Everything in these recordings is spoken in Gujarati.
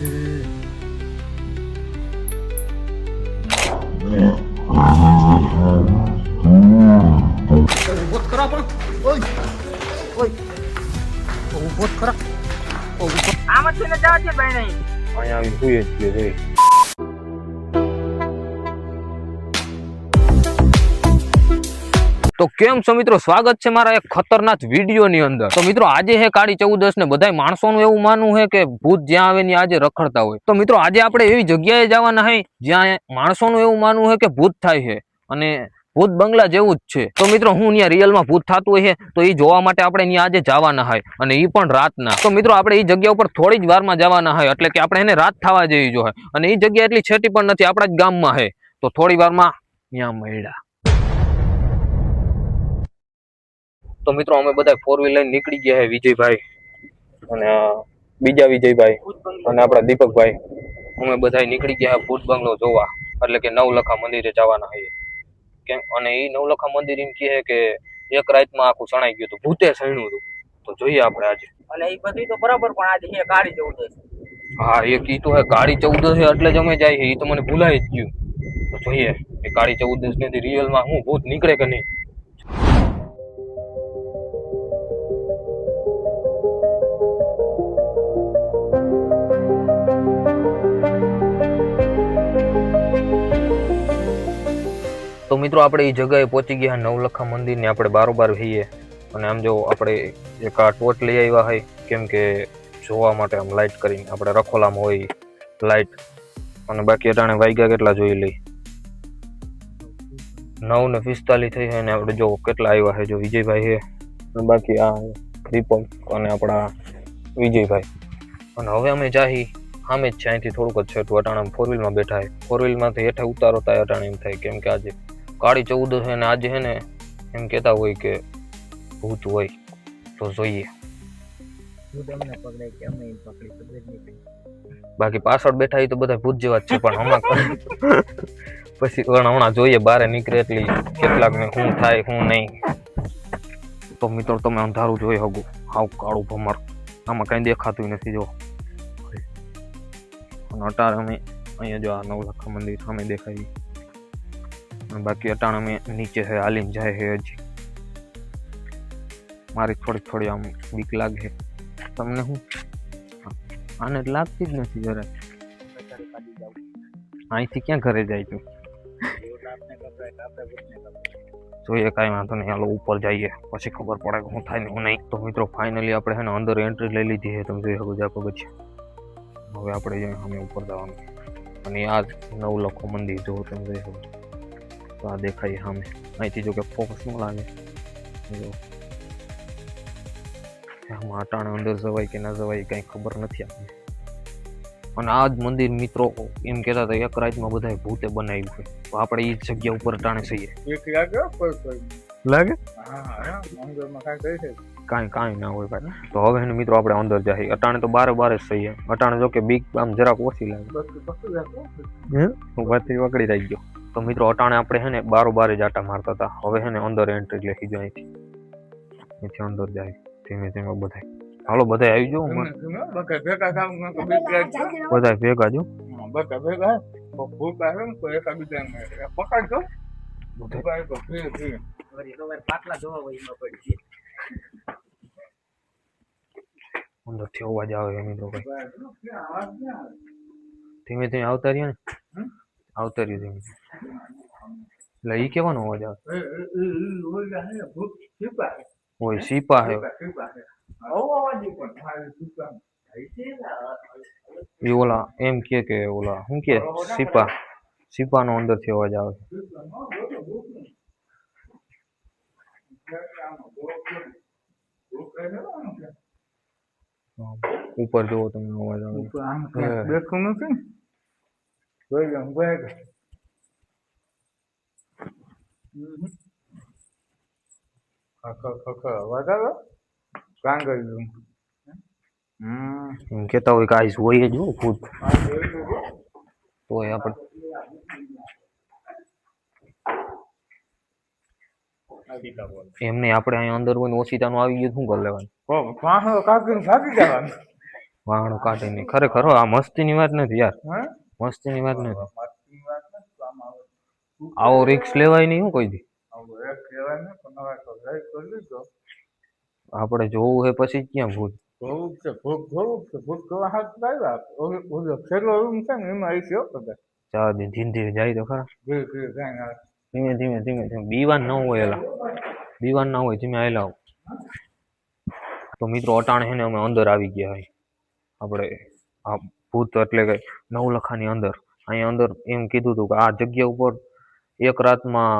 ઊભો જ ખરા પણ ઓય ઓય ઊભો જ ખરા ઊભો આમ જ થઈને જવા છે ભાઈ નહીં અહીંયા તો કેમ છો મિત્રો? સ્વાગત છે મારા એક ખતરનાક વિડીયોની અંદર. તો મિત્રો, આજે હે કાળી ચૌદશ ને બધા માણસોનું એવું માનવું છે કે ભૂત જ્યાં આવે ને આજે રખડતા હોય. તો મિત્રો, આજે આપણે એવી જગ્યાએ જવાના હે જ્યાં માણસોનું એવું માનવું છે કે ભૂત થાય છે અને ભૂત બંગલા જેવું જ છે. તો મિત્રો, હું ત્યાં રિયલમાં ભૂત થતું હોય છે તો એ જોવા માટે આપણે ત્યાં આજે જવાના હોય અને એ પણ રાતના. તો મિત્રો, આપણે એ જગ્યા ઉપર થોડી જ વારમાં જવાના હોય એટલે કે આપણે એને રાત થવા જેવી જો અને એ જગ્યા એટલી છેટી પણ નથી, આપણા જ ગામમાં છે તો થોડી વારમાં ત્યાં મળ્યા. તો મિત્રો અમે બધા ફોર વ્હીલ લઈને નીકળી ગયા છે વિજયભાઈ અને બીજા વિજયભાઈ અને આપણા દીપકભાઈ. અમે બધા નીકળી ગયા ભૂત બંગલો જોવા. એટલે કે નવલખા મંદિરે જવાના છીએ કેમ? અને એ નવલખા મંદિર એમ કહે કે એક રાતમાં આખું સણાઈ ગયું હતું. ભૂતે સણ્યું હતું. તો જોઈએ આપણે આજે. અને એ બધું તો બરાબર પણ આજે અહીંયા કાળી જવું હા એ કીધું હે કાળી ચૌદશ છે એટલે જ અમે જાય છે એ તો મને ભૂલાઈ જ ગયું. તો જોઈએ એ કાળી ચૌદશ ને રિયલમાં હું ભૂત નીકળે કે નહીં? મિત્રો, આપણે એ જગ્યાએ પહોંચી ગયા નવલખા મંદિરને, આપણે બારોબાર જઈએ અને આમ જો આપણે એક આ ટોચ લઈ આવ્યા હોય કેમ કે જોવા માટે આમ લાઇટ કરીને, આપણે રખોલામાં હોય લાઇટ અને બાકી અટાણે વાગ્યા કેટલા જોઈ લઈ નવ ને પિસ્તાલીસ થઈ છે ને આપણે જો કેટલા આવ્યા છે જો વિજયભાઈ છે અને બાકી આ દીપક અને આપણા વિજયભાઈ. અને હવે અમે જાહી સામે જ છે, અહીંથી થોડુંક જ છે અટાણે ફોર વ્હીલમાં બેઠા છે ફોર વ્હીલમાંથી હેઠે ઉતારો થાય અટાણે એમ થાય, કેમ કે આજે કાળી ચૌદ છે ને આજે છે ને એમ કહેતા હોય કે ભૂત હોય તો જોઈએ. બાકી પાછળ બેઠા તો બધા ભૂત જેવા છે પણ હમણાં પછી પણ હમણાં જોઈએ બારે નીકળે એટલી કેટલાક ને શું થાય શું નહીં. તો મિત્રો તમે અંધારું જોઈ શકો હાવ કાળું ભમર. આમાં કઈ દેખાતું નથી જો. અને અટાણે અમે અહીંયા જો આ નવલખા મંદિર સામે દેખાય અને બાકી અટાણે અમે નીચે છે, હાલીને જાય છે હજી. મારી થોડી થોડી આમ બીક લાગે. તમને શું? આને જ લાગતી જ નથી જરા અત્યારે કાઢી જાવું. અહીંથી ક્યાં ઘરે જાય તું? એવું તો આપને ગભરાય તો આપણે ભૂતને ગભરાય. જોઈએ કાંઈ વાંધો નહીં, હાલો ઉપર જઈએ. પછી ખબર પડે કે શું થાય ને શું નહીં. તો મિત્રો ફાઇનલી આપણે છે ને અંદર એન્ટ્રી લઈ લીધી છે, તમે જોઈ શકો છો આ પગથિયાં હવે આપણે જઈએ અમે ઉપર જવાનું. અને આ નવ લખો મંદિર જો તમે જોઈ શકો છો. તો આ દેખાય સામે અહીંથી જો કે ફોકસ ન લાગે જો આમાં અટાણે અંદર જવાય કે ના જવાય કંઈ ખબર નથી આપણને અને આ જ મંદિર મિત્રો એમ કહેતા હતા એક રાતમાં બધા ભૂતે બનાવ્યું છે તો આપણે એ જગ્યા ઉપર અટાણે છીએ એક લાગે કાંઈ કાંઈ ના હોય ભાઈ તો હવે એને મિત્રો આપણે અંદર જાય અટાણે તો બારે બારે જ થઈએ અટાણે જો કે બીક આમ જરાક ઓછી લાગે રાખો હું વાતથી વકડી રહી ગયો તો મિત્રો અટાણે આપણે હે ને બારો બારે જ આટા મારતા હતા. હવે હે ને અંદર એન્ટ્રી લખી જાય અહીંથી. અહીંથી અંદર જાય. ધીમે ધીમે બધાય. હાલો બધાય આવી જાઓ. ધીમે ભેગા જો. બધા ભેગા ભૂત આવે ને તો પકડજો. પાટલા જોવા હોય પડી અંદરથી અવાજ આવે મિત્રો? ધીમે ધીમે આવતા રહ્યા ને. હમ? આવતા રહ્યું ધીમે ધીમે. એટલે ઈ કેવાનો અવાજ આવે એ, એ, એ, એ, ઓલા હે ને ભૂત છીપા છે. ઓય સીપા હે છીપા, છીપા છે. આવો અવાજ ઈ પણ થાય છીપા. થાય છે ને આ- એ ઓલા એમ કે કે ઓલા શું કે સીપા સીપાનો અંદરથી અવાજ આવે છીપા. હા, બોલો, ભૂત નહીં. આનો ભૂત નહીં. ભૂત કહે છે ને આનો કે? ઉપર જુઓ તમે અવાજ આવે ઉપર આમ ક્યાંક બેઠું નથી દઉં? હમ. એમ કેતા હોય કે આ હોય જ ભૂત. તો એ આપણે એમ નહીં આપણે અહીંયા અંદર હોય ને ઓછીતાનું આવી ગયું શું કરી લેવાનું વાહણો કાઢીને વાહણ કાઢી નહીં ખરેખર આ મસ્તીની વાત નથી યાર હે મસ્તીની વાત નથી. આવે. રિક્સ લેવાય નહીં હું કોઈ દી. આપણે જોવું હે પછી ક્યાં ભૂત. જોવું છે ભૂત જોવું છે ભૂત જોવા હાથ લાવ્યા ઓલો છેલ્લો રૂમ છે ને એમાં આવી ગયો કદાચ. જવા દે ધીરે ધીરે જાય તો ખરા. ધીમે ધીમે ધીમે ધીમે. બીવાન ન હોય એલા. બીવાન ના હોય ધીમે આવેલા આવો. તો મિત્રો અટાણે છે ને અમે અંદર આવી ગયા હોય આપણે આ ભૂત એટલે કે નવલખાની અંદર. અહીંયા અંદર એમ કીધું હતું કે આ જગ્યા ઉપર એક રાતમાં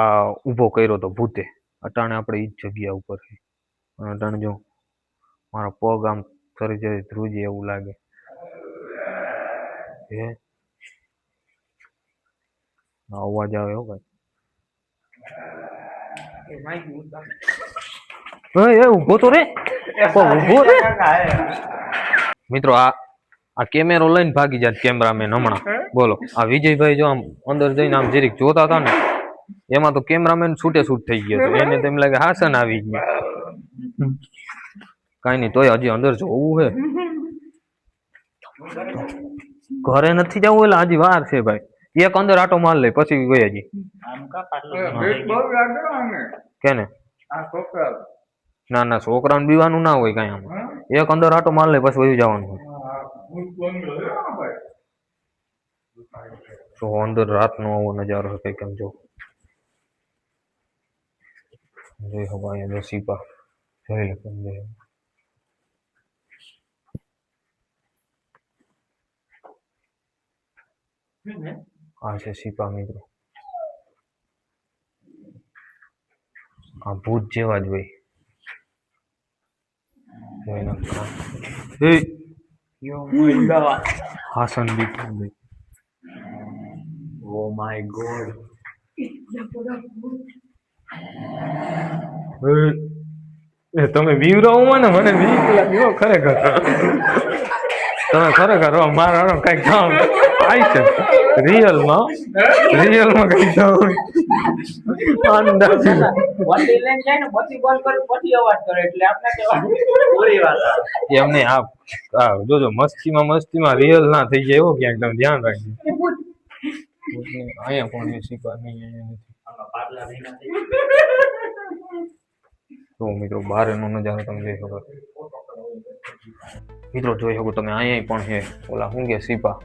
આ ઊભો કર્યો તો ભૂતે. અટાણે આપણે એ જ જગ્યા ઉપર છે. અટાણે જો મારો પગ આમ સરી જરી ધ્રુજી એવું લાગે. હે? અવાજ આવે એવું કઈ ઊભો તો રે. મિત્રો આ આ કેમેરો લઈને ભાગી જાય કેમેરામેન હમણાં. બોલો. આ વિજયભાઈ જો આમ અંદર જઈને આમ જરીક જોતા હતા ને એમાં તો કેમેરામેન છૂટે છૂટ થઈ ગયો એને તેમ લાગે હાસન આવી ગયું. કઈ નહીં તોય હજી અંદર જોવું હે. ઘરે નથી જવું એટલે હજી વાર છે ભાઈ. એક અંદર આટો માર લે પછી ગઈ હજી. કેને? ના ના છોકરાને બીવાનું ના હોય કાંઈ આમ. એક અંદર આટો માર લે પછી વયું જવાનું હોય. તો અંદર રાતનો આવો નજારો છે કેમ જો. જોઈ હવે અહીંયા સીપા જોઈ લે કેમ આ છે સીપા મિત્રો. આ ભૂત જેવા જ હોય. જોઈ નાખતા. એ સંદીપ ઓ માય ગોડ એ તમે બીવરાવો ને મને બીક લાગ્યો ખરેખર. તમે ખરેખર હો મારા કંઈક કામ થાય છે. રિયલમાં રિયલમાં કંઈક અંદાજ વટી લઈને જાય ને પછી બંધ કરે પછી અવાજ કરે એટલે આપણે કેવા વાત આવે. એમને આ આ જોજો મસ્તીમાં મસ્તીમાં રિયલ ના થઈ જાય એવો ક્યાંક તમે ધ્યાન રાખજો. અહીંયા એ શીખવા નહીં અહીંયા તો મિત્રો બહારનો નજારો તમે જોઈ શકો. મિત્રો જોઈ શકો તમે અહીંયા પણ છે. ઓલા શું કે સીપા?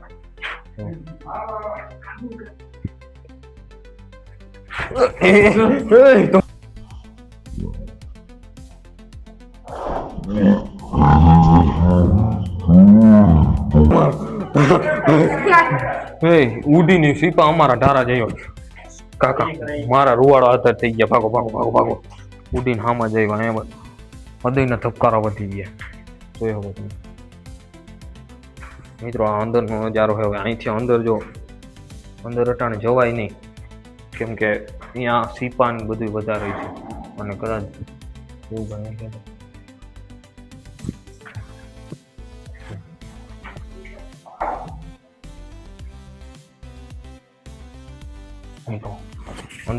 એ ઉડીની સીપા અમારા ઢારા જયો કાકા, મારા રૂવાડો હાથર થઈ ગયા. ભાગો ભાગો ભાગો ભાગો. ઉડીને હામાં જઈ એમ હૃદયના ધબકારા વધી ગયા. જોઈ હવે તમે. મિત્રો, આ અંદરનો નજારો હવે અહીંથી અંદર જો, અંદર અટાણે જવાય નહીં. કેમ કે, અહીંયા સીપા ને બધું વધારે છે. અને કદાચ એવું બને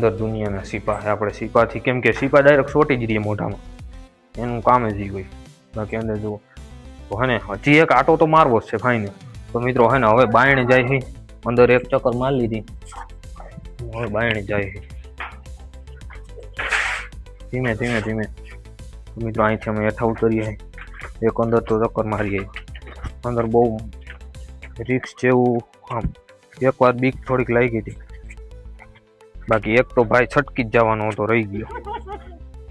અંદર દુનિયાના સિપા આપણે સિપાથી કેમ કે સિપા ડાયરેક્ટ સોટી જ રહીએ મોઢામાં. એનું કામ જ હોય. બાકી અંદર જુઓ. તો હે ને હજી એક આટો તો મારવો જ છે ફાઈને તો મિત્રો હે ને હવે બાયણે જાય છે અંદર એક ચક્કર મારી લીધી. હવે બાયણે જાય છે ધીમે ધીમે ધીમે. મિત્રો અહીંથી અમે હેઠા ઉતરીએ. એક અંદર તો ચક્કર મારીએ અંદર બહુ રિક્સ જેવું, આમ, એકવાર બીક થોડીક લાગી હતી. બાકી એક તો ભાઈ છટકી જ જવાનો હતો, રહી ગયો.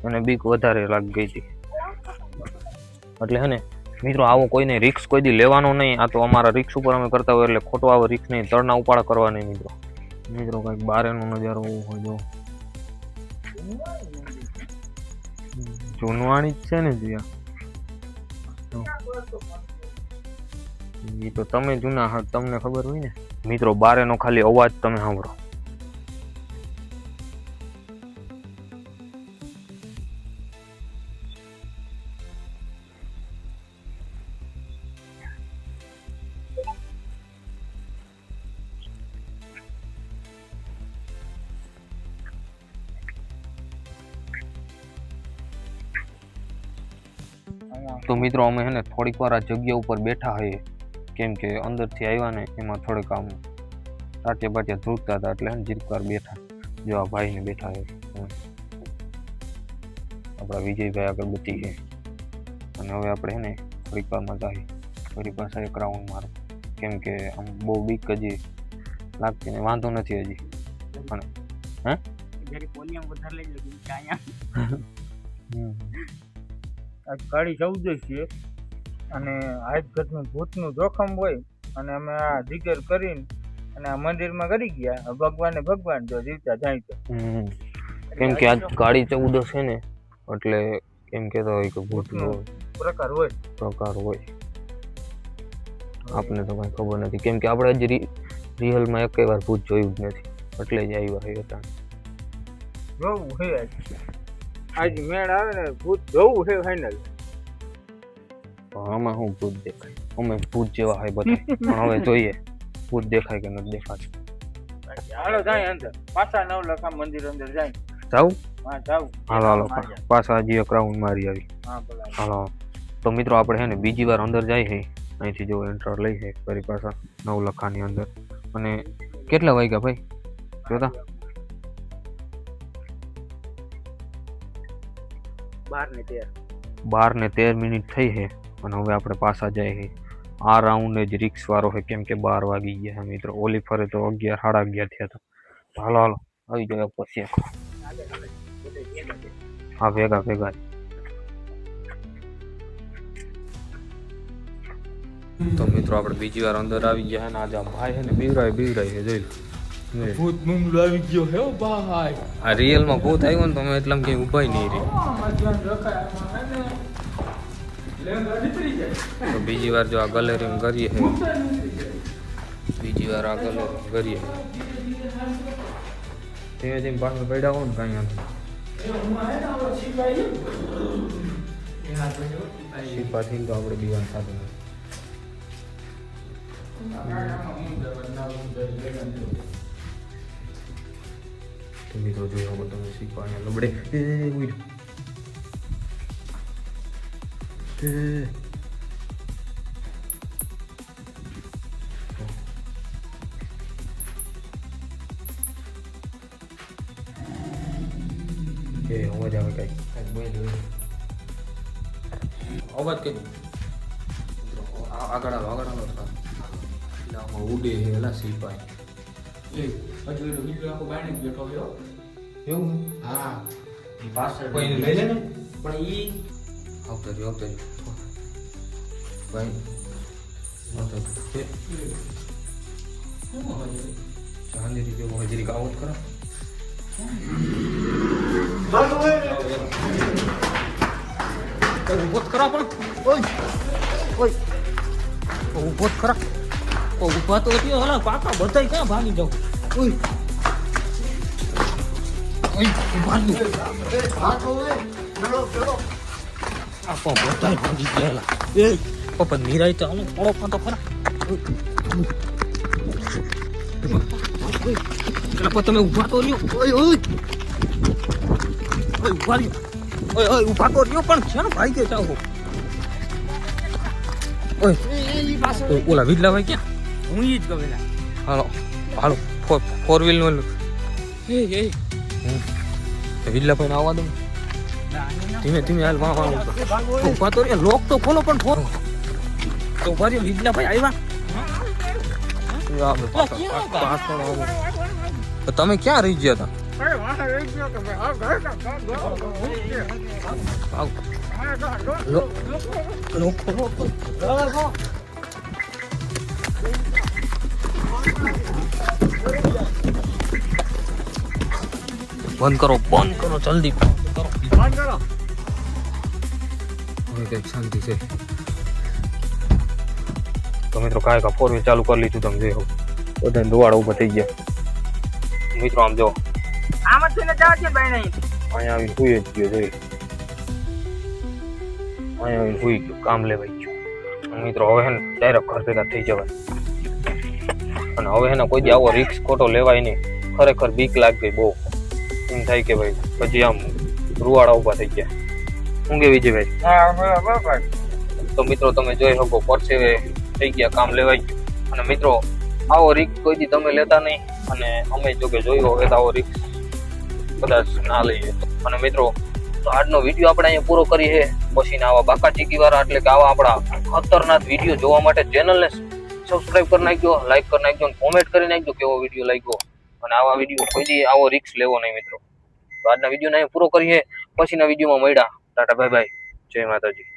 અને બીક વધારે લાગી ગઈ હતી. એટલે હે ને, મિત્રો, આવો કોઈને રિક્સ કોઈ દી લેવાનો નહીં. આ તો અમારા રિક્સ ઉપર અમે કરતા હોય એટલે ખોટો આવો રિક્સ નહીં. તળના ઉપાડા કરવા નહીં, મિત્રો. મિત્રો, કંઈક બારેનો નજારો એવો હોય જો જૂનવાણી જ છે ને, જીયા. એ તો તમે જૂના તમને ખબર હોય ને? મિત્રો, બારેનો ખાલી અવાજ તમે સાંભળો. તો મિત્રો અમે હે ને થોડીક વાર આ જગ્યા ઉપર બેઠા હોઈએ. કેમ કે અંદરથી આવ્યા ને એમાં થોડીક આમ ટાટિયા બાટિયા ધ્રુજતા હતા એટલે હે ને જીરીક વાર બેઠા. જો આ ભાઈને બેઠા છે હમ. આપણા વિજયભાઈ અગરબત્તી છે અને હવે આપણે હે ને થોડીક વારમાં જાય ફરી પાછા એક રાઉન્ડ મારો કેમ કે આમ બહુ બીક હજી લાગતી ને વાંધો નથી હજી. હમ. આ કાળી ચૌદશ છે અને હાથ ભૂતનું જોખમ હોય અને અમે આ જીગર કરીને અને આ મંદિરમાં કરી ગયા. ભગવાને ભગવાન જો જીવતા જાય તો. કેમ કે આજ કાળી ચૌદશ છે ને એટલે કેમ કેતા હોય કે ભૂતનો પ્રકાર હોય. પ્રકાર હોય. આપને તો કઈ ખબર નથી. કેમ કે આપણે જ રિયલમાં એકેય વાર ભૂત જોયું જ નથી. એટલે જ આવ્યા હતા જોવું છે આજ મેળ આવે ને ભૂત જોવું છે ફાઇનલ આમાં હું ભૂત દેખાય? અમે ભૂત જેવા હોય બધા. પણ હવે જોઈએ ભૂત દેખાય કે નથી દેખાતું. હાલો જાય અંદર. પાછા નવ લખા મંદિર અંદર જાય. જાવું હા જાવ હાલો હાલો. પાછા હજી મારી આવી. હા હાલો. તો મિત્રો આપણે છે ને બીજી વાર અંદર જાય છે અહીંથી જો એન્ટર લઈ છે ફરી પાછા નવ લખાની અંદર. અને કેટલા વાગ્યા ભાઈ? જોતા? બાર ને તેર. બાર ને તેર મિનિટ થઈ છે અને હવે આપણે પાછા જાય છે આ રાઉન્ડ જ રિક્સ વાળો છે કેમ કે બાર વાગી ગયા છે મિત્રો. ઓલી ફરે તો અગિયાર સાડા અગિયાર થયા હતા. તો હાલો હાલો. આવી જાય પછી હા ભેગા ભેગા. જ. તો મિત્રો આપણે બીજી વાર અંદર આવી ગયા છે ને આજે આ ભાઈ છે ને બીવરાય બીવરાય છે જોઈ લો. ભૂત મુંગલો આવી ગયો હે ભાઈ. આ રિયલમાં ભૂત આવ્યો ને તો અમે એટલામાં ક્યાંય ઊભા નહીં રહી. તો બીજી વાર જો આ ગલેરી કરીએ. બીજી વાર આ ગલેરી કરીએ. ધીમે ધીમે પાછળ પડ્યા હો ને કાંઈ શીપાથી તો આપણે દીવાન થતું નથી તો મિત્રો જોઈ શકો તમે શીપા અહીંયા લબડે એ ઉઈ એ એ અવાજ આવે કઈ અવાજ કઈ આગળ આવો આગળ આવો થોડા. એટલે ઉડે છે એલા સિપાઈ એવું? કોઈને લઈ લે ને. પણ ઈ આવતા રહ્યો આવતા રહ્યો ભાઈ આવતા. એ. શાંતિ રીતે હજરી કાવત કરો. ઊભો જ ખરા પણ. ઓય ઓય. ઊભો જ ખરા ઊભા તો થયો, હલા, પાકા બધાય ક્યાં ભાગી જાવ ઓય. ઓય પણ બધાય ભાગી ગયેલા એ પપ્પા નિરાય તો પડો પણ તમે ઊભા તો રહ્યો. ઓય ઓય. ઓય, ઊભા રહ્યો. તો રહ્યો, પણ છે ને ભાઈ કે જાઓ ઓય, ઓલા વિડલા ભાઈ ક્યાં? હું ઈ જ કહું એલા. હાલો હાલો ફોર ફોર વ્હીલનું એ એ વિલ્લા ભાઈ આવવા દઉં ધીમે ધીમે હાલ વાહ વાહ તો ઊભા તો લોક તો ખોલો પણ ફોર તો ઊભા રહ્યો વિડલા ભાઈ આવ્યા તમે ક્યાં રહી ગયા હતા બંધ કરો બંધ કરો જલ્દી. બંધ કરો હવે કંઈક શાંતિ છે. તો મિત્રો કાંઈ કા ફોર વ્હીલ ચાલુ કરી લીધું તમે જોયું બધા દુવાડા ઊભા થઈ ગયા. મિત્રો આમ જો. આમાંથી ને જવા દે ભાઈ નહીં. અહીંયા આવી સુઈ જ ગયો જોઈ. અહીંયા આવી સુઈ ગયો કામ લેવાઈ ગયું. મિત્રો હવે હે ને ડાયરેક્ટ ઘર ભેગા થઈ જવાય. અને હવે હે ને કોઈ દી આવો રિક્સ ખોટો લેવાય નહીં. ખરેખર બીક લાગી ગઈ બહુ. એમ થાય કે ભાઈ? પછી આમ રૂવાડા ઊભા થઈ ગયા. હું કે છે ભાઈ? હા, બરાબર. તો મિત્રો તમે જોઈ શકો પરસેવે થઈ ગયા કામ લેવાઈ ગયું. અને મિત્રો આવો રિક્સ કોઈ તમે લેતા નહીં. અને અમે જો કે જોયો હોય તો આવો રિક્સ કદાચ ના લઈએ. અને મિત્રો તો આજનો વીડિયો આપણે અહીંયા પૂરો કરીએ પછીના આવા બાકા ચીકીવાળા એટલે કે આવા આપણા ખતરનાક વીડિયો જોવા માટે ચેનલને સબસ્ક્રાઇબ કરી નાખજો લાઈક કરી નાખજો અને કોમેન્ટ કરી નાખજો કેવો વીડિયો લાગ્યો. અને આવા વીડિયો કોઈ આવો રિક્સ લેવો નહીં મિત્રો. તો આજના વિડીયોને પૂરો કરીએ. પછીના વિડીયોમાં મળ્યા. Ta ta, bye bye. જય માતાજી.